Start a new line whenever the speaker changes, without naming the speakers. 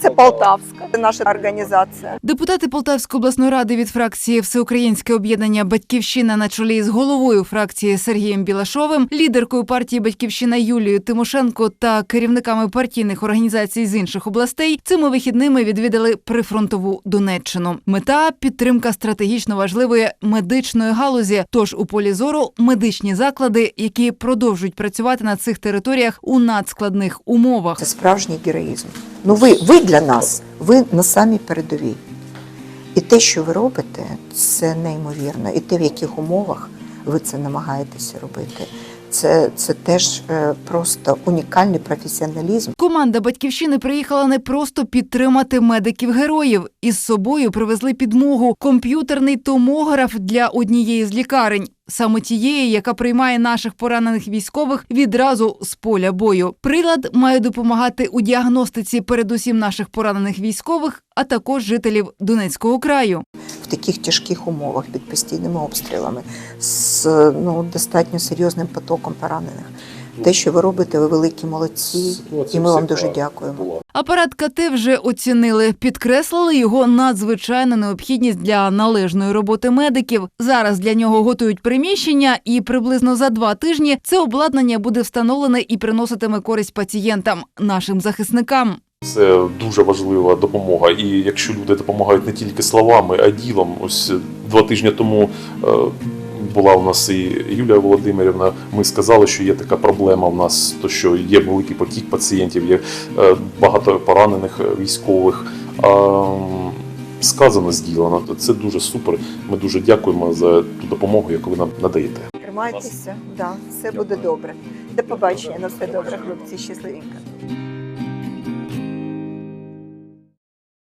Це Полтавська, наша організація.
Депутати Полтавської обласної ради від фракції Всеукраїнське об'єднання Батьківщина на чолі з головою фракції Сергієм Білашовим, лідеркою партії Батьківщина Юлією Тимошенко та керівниками партійних організацій з інших областей цими вихідними відвідали прифронтову Донеччину. Мета підтримка стратегічно важливої медичної галузі. Тож у полі зору медичні заклади, які продовжують працювати на цих територіях у надскладних умовах.
Це справжній героїзм. Ну ви, ви для нас, ви на самій передовій. І те, що ви робите, це неймовірно. І те, в яких умовах ви це намагаєтеся робити, це, це теж е, просто унікальний професіоналізм.
Команда батьківщини приїхала не просто підтримати медиків героїв. Із собою привезли підмогу комп'ютерний томограф для однієї з лікарень. Саме тієї, яка приймає наших поранених військових відразу з поля бою. Прилад має допомагати у діагностиці передусім наших поранених військових, а також жителів Донецького краю.
В таких тяжких умовах під постійними обстрілами з ну, достатньо серйозним потоком поранених. Те, що ви робите, ви великі молодці, і ми вам дуже дякуємо.
Апарат КТ вже оцінили, підкреслили його надзвичайну необхідність для належної роботи медиків. Зараз для нього готують приміщення, і приблизно за два тижні це обладнання буде встановлене і приноситиме користь пацієнтам, нашим захисникам.
Це дуже важлива допомога. І якщо люди допомагають не тільки словами, а ділом, ось два тижні тому е, була у нас і Юлія Володимирівна. Ми сказали, що є така проблема в нас, то що є великий потік пацієнтів, є е, багато поранених е, військових. А, Сказано, зділано. Це дуже супер. Ми дуже дякуємо за ту допомогу, яку ви нам надаєте.
Тримайтеся, да, все буде добре. До побачення, на все добре, хлопці, щасливенько.